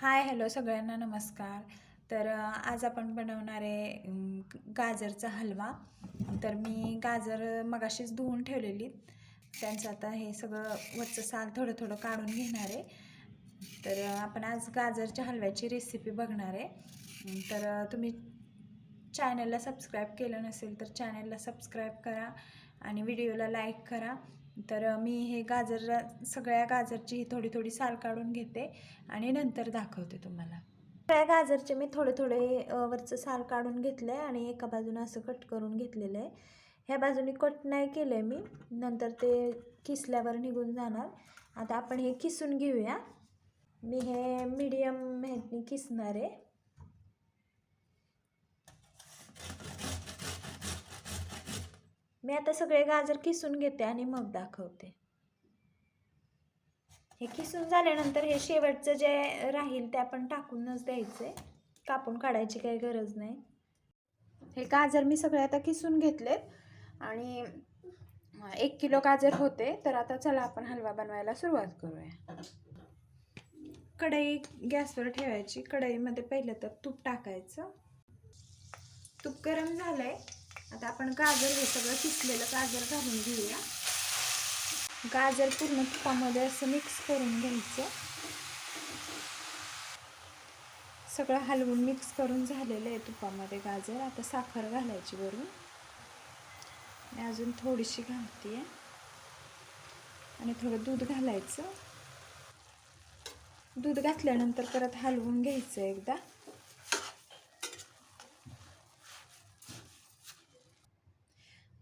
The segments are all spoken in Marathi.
हाय हॅलो सगळ्यांना नमस्कार. तर आज आपण बनवणार आहे गाजरचा हलवा. तर मी गाजर मगाशीच धुवून ठेवलेली. त्यांचं आता हे सगळं वरचं साल थोडं थोडं काढून घेणार आहे. तर आपण आज गाजरच्या हलव्याची रेसिपी बघणार आहे. तर तुम्ही चॅनलला सबस्क्राईब केलं नसेल तर चॅनलला सबस्क्राईब करा आणि व्हिडिओला लाईक करा. तर मी हे गाजर सगळ्या गाजरची ही थोडी थोडी साल काढून घेते आणि नंतर दाखवते तुम्हाला. सगळ्या गाजरचे मी थोडे थोडे वरचं साल काढून घेतलं आहे आणि एका बाजूनं असं कट करून घेतलेलं आहे. ह्या बाजूने कट नाही केलं आहे मी नंतर ते किसल्यावर निघून जाणार. आता आपण हे किसून घेऊया. मी हे मीडियम ह्यानी किसणार आहे. मी आता सगळे गाजर किसून घेते आणि मग दाखवते. हे किसून झाल्यानंतर हे शेवटचं जे राहील ते आपण टाकूनच द्यायचे. कापून काढायची काही गरज नाही. हे गाजर मी सगळे आता किसून घेतलेत आणि एक किलो गाजर होते तर आता चला आपण हलवा बनवायला सुरुवात करूया. कढई गॅसवर ठेवायची. कढईमध्ये पहिलं तर तूप टाकायचं. तूप गरम झालंय. आता आपण गाजर हे सगळं किसलेलं गाजर घालून घेऊया. गाजर पूर्ण तुपामध्ये असं मिक्स करून घ्यायचं. सगळं हलवून मिक्स करून झालेलं आहे तुपामध्ये गाजर. आता साखर घालायची वरून. आणि अजून थोडीशी घालते. आणि थोडं दूध घालायचं. दूध घातल्यानंतर परत हलवून घ्यायचं एकदा.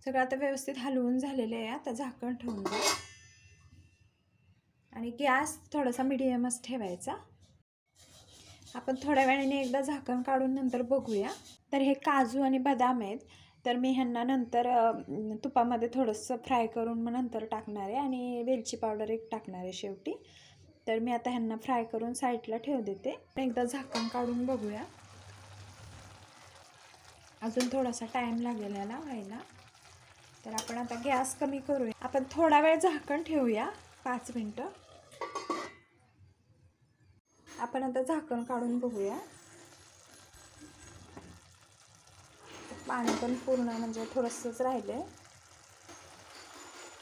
सगळं आता व्यवस्थित हलवून झालेलं आहे. आता झाकण ठेवून द्या आणि गॅस थोडासा मिडियमच ठेवायचा. आपण थोड्या वेळाने एकदा झाकण काढून नंतर बघूया. तर हे काजू आणि बदाम आहेत. तर मी ह्यांना नंतर तुपामध्ये थोडंसं फ्राय करून मग नंतर टाकणार आहे. आणि वेलची पावडर एक टाकणार आहे शेवटी. तर मी आता ह्यांना फ्राय करून साईडला ठेव देते. एकदा झाकण काढून बघूया. अजून थोडासा टाईम लागेल याला व्हायला. तर आपण आता गॅस कमी करूया. आपण थोडा वेळ झाकण ठेवूया. पाच मिनटं. आपण आता झाकण काढून बघूया. पाणी पण पूर्ण म्हणजे थोडंसंच राहिलं आहे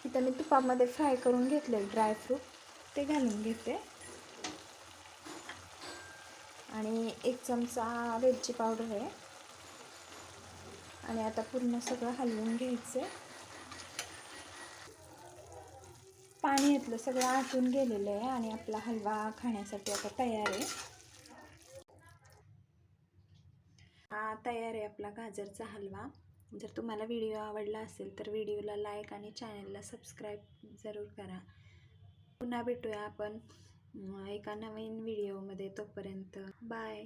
इथं मी तुपामध्ये फ्राय करून घेतले ड्रायफ्रूट ते घालून घेते. आणि एक चमचा वेलची पावडर आहे. आणि आता पूर्ण सगळं हलवून घ्यायचं पाणी घेतलं सगळं आटून गेलेलं आहे आणि आपला हलवा खाण्यासाठी आता तयार आहे. हा तयार आहे आपला गाजरचा हलवा. जर तुम्हाला व्हिडिओ आवडला असेल तर व्हिडिओला लाईक आणि चॅनलला सबस्क्राईब जरूर करा. पुन्हा भेटूया आपण एका नवीन व्हिडिओमध्ये तोपर्यंत. बाय.